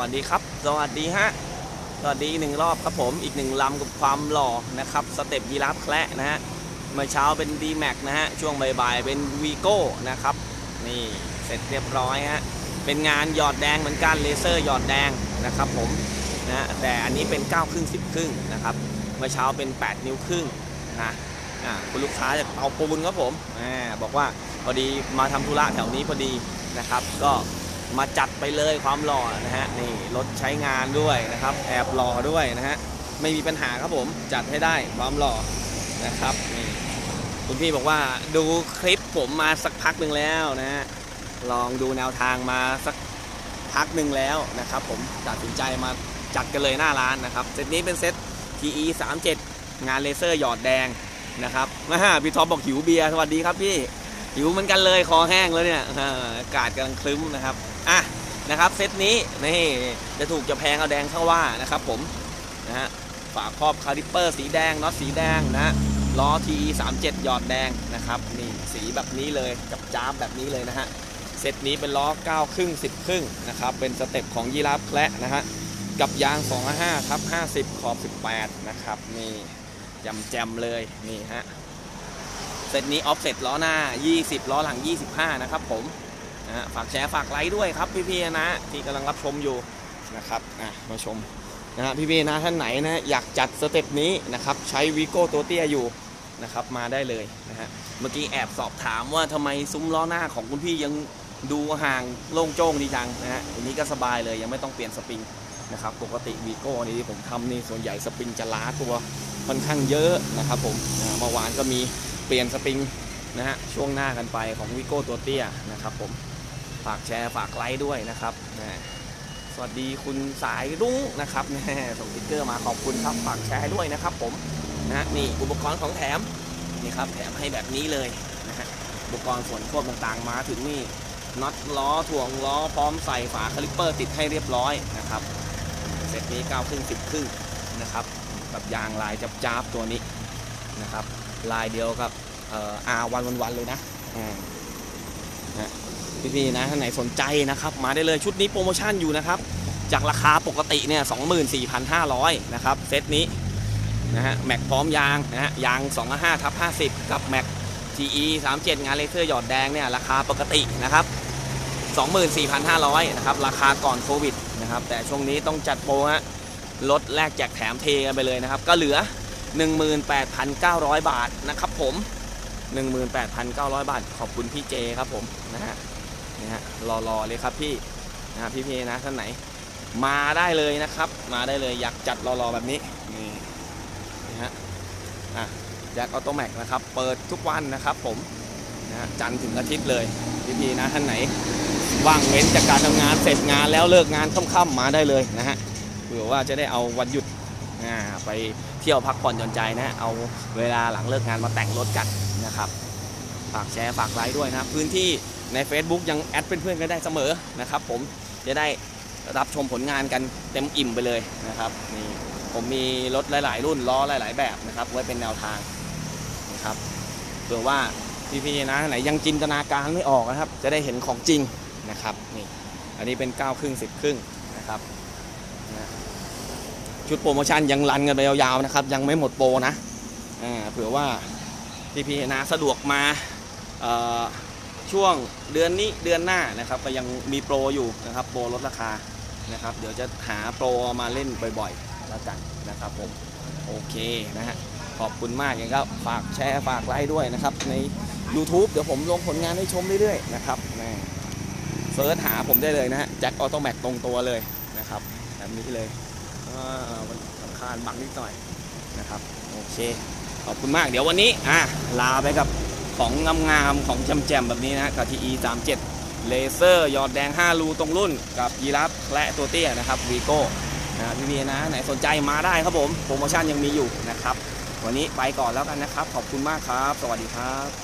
วัสดีครับ สวัสดีฮะ สวัสดีหนึ่งรอบครับผม อีกหนึ่งลำกับความหล่อนะครับ สเต็ปยีราฟแคระนะฮะ เมื่อเช้าเป็น d m a x นะฮะ ช่วงบ่ายๆเป็น v ีโก้นะครับ นี่เสร็จเรียบร้อยฮะ เป็นงานหยอดแดงเหมือนกันเลเซอร์หยอดแดงนะครับผมนะแต่อันนี้เป็น 9 ครึ่ง 10 ครึ่งนะครับ เมื่อเช้าเป็น 8 นิ้วครึ่งนะคุณลูกค้าจากเตาปูนครับผมอบอกว่าพอดีมาทำธุระแถวนี้พอดีนะครับ ก็ มาจัดไปเลยความหล่อนะฮะนี่รถใช้งานด้วยนะครับ แอบหล่อด้วยนะฮะไม่มีปัญหาครับผมจัดให้ได้ความหล่อนะครับนี่คุณพี่บอกว่าดูคลิปผมมาสักพักหนึ่งแล้วนะฮะลองดูแนวทางมาสักพักหนึ่งแล้วนะครับ ผมตัดสินใจมาจัดกันเลยหน้าร้านนะครับเซตนี้เป็นเซต TE 37งานเลเซอร์หยอดแดงนะครับมาพี่ท็อปบอกหิวเบียร์สวัสดีครับพี่ หิวเหมือนกันเลยคอแห้งแล้วเนี่ยอากาศกำลังคลึ้มนะครับอะนะครับเซตนี้นี่จะถูกจะแพงเอาแดงเข้าว่านะครับผมนะฮะฝาครอบคาลิปเปอร์สีแดงน็อตสีแดงนะล้อ TE 37 หยอดแดงนะครับนี่สีแบบนี้เลยกับจ้าบแบบนี้เลยนะฮะเซตนี้เป็นล้อ9ครึ่ง10ครึ่งนะครับเป็นสเต็ปของยีราฟแคระนะฮะกับยาง 2 5ทับ50 ขอบ 18 นะครับนี่จำแจมเลยนี่ฮะ เซตนี้ออฟเซ็ตล้อหน้า 20 ล้อหลัง 25 นะครับผมนะฝากแชร์ฝากไลค์ด้วยครับพี่ๆนะที่กำลังรับชมอยู่นะครับอะมาชมนะฮะพี่ๆนะท่านไหนนะอยากจัดสเต็ปนี้นะครับใช้วีโก้ตัวเตี้ยอยู่นะครับมาได้เลยนะฮะเมื่อกี้แอบสอบถามว่าทำไมซุ้มล้อหน้าของคุณพี่ยังดูห่างโล่งโจ้งดีจังนะฮะอันนี้ก็สบายเลยยังไม่ต้องเปลี่ยนสปริงนะครับปกติวีโก้นี่ที่ผมทำนี่ส่วนใหญ่สปริงจะล้าตัวค่อนข้างเยอะนะครับผมนะเมื่อวานก็มี เปลี่ยนสปริงนะฮะช่วงหน้ากันไปของวิโก้ตัวเตี้ยนะครับผมฝากแชร์ฝากไลค์ด้วยนะครับนะสวัสดีคุณสายรุ้งนะครับส่งสติ๊กเกอร์มาขอบคุณครับฝากแชร์ด้วยนะครับผมนะฮะนี่อุปกรณ์ของแถมนี่ครับแถมให้แบบนี้เลยนะฮะอุปกรณ์ส่วนควบต่างๆมาถึงนี่น็อตล้อถ่วงล้อพร้อมใส่ฝาคาลิปเปอร์ติดให้เรียบร้อยนะครับเซตนี้9ครึ่ง10ครึ่งนะครับกับยางลายจับจ้าบตัวนี้นะครับ ลายเดียวกับอาวันวันวันเลยนะอ่นะพี่ๆนะท่านไหนสนใจนะครับ มาได้เลยชุดนี้โปรโมชั่นอยู่นะครับ จากราคาปกติเนี่ย24,500 นะครับ เซตนี้นะฮะแม็กพร้อมยางนะฮะยาง 2.5ทับ50 กับแม็ก TE 37 งานเลเซอร์หยอดแดงเนี่ยราคาปกตินะครับ 24,500 นะครับ ราคาก่อนโควิดนะครับ แต่ช่วงนี้ต้องจัดโปรฮะลดแลกแจกแถมเทกันไปเลยนะครับ ก็เหลือ 18,900 บาทนะครับผม 18,900 บาท ขอบคุณพี่เจครับผมนะฮะนี่ฮะรอๆเลยครับพี่นะฮะพี่พีนะท่านไหน มาได้เลยนะครับ มาได้เลยอยากจัดรอๆแบบนี้นี่นี่ฮะอะแจ็คออโตแม็กนะครับ เปิดทุกวันนะครับผมนะฮะจันทร์ถึงอาทิตย์เลยพี่พีนะท่านไหน ว่างเว้นจากการทำงานเสร็จงานแล้วเลิกงานค่ำๆมาได้เลยนะฮะเผื่อว่าจะได้เอาวันหยุดอ่าไป ที่ยวพักผ่อนหย่อนใจนะ เอาเวลาหลังเลิกงานมาแต่งรถกันนะครับ ฝากแชร์ฝากไลค์ด้วยนะพื้นที่ใน Facebook ยังแอดเป็นเพื่อนกันได้เสมอนะครับ ผมจะได้รับชมผลงานกันเต็มอิ่มไปเลยนะครับนี่ผมมีรถหลาย ๆ รุ่นล้อหลาย ๆ แบบนะครับ ไว้เป็นแนวทางนะครับเผื่อว่าพี่ๆนะไหนยังจินตนาการไม่ออกนะครับ จะได้เห็นของจริงนะครับนี่อันนี้เป็น9ครึ่ง10 ครึ่งนะครับ ชุดโปรโมชั่นยังรันกันไปยาวๆนะครับ ยังไม่หมดโปรนะเผื่อว่าพี่พีนาสะดวกมาช่วงเดือนนี้เดือนหน้านะครับ ก็ยังมีโปรอยู่นะครับ โปรลดราคานะครับ เดี๋ยวจะหาโปรมาเล่นบ่อยๆแล้วกันนะครับผมโอเคนะฮะขอบคุณมากอย่างก็ฝากแชร์ฝากไลค์ด้วยนะครับ ใน YouTube เดี๋ยวผมลงผลงานให้ชมเรื่อยๆนะครับนะเซิร์ชหาผมได้เลยนะฮะแจ็คออโตแม็กตรงตัวเลยนะครับแบบนี้เลย อ่ามันสำคัญบังนิดหน่อยนะครับโอเคขอบคุณมากเดี๋ยววันนี้อะลาไปกับของงามๆของแจมๆแบบนี้นะกับ TE 37เจ็ดเลเซอร์ยอดแดง 5 รูตรงรุ่นกับยีราฟและตัวเตี้ยนะครับวีโก้นะพี่พีนะไหนสนใจมาได้ครับผม โปรโมชั่นยังมีอยู่นะครับ วันนี้ไปก่อนแล้วกันนะครับ ขอบคุณมากครับ สวัสดีครับ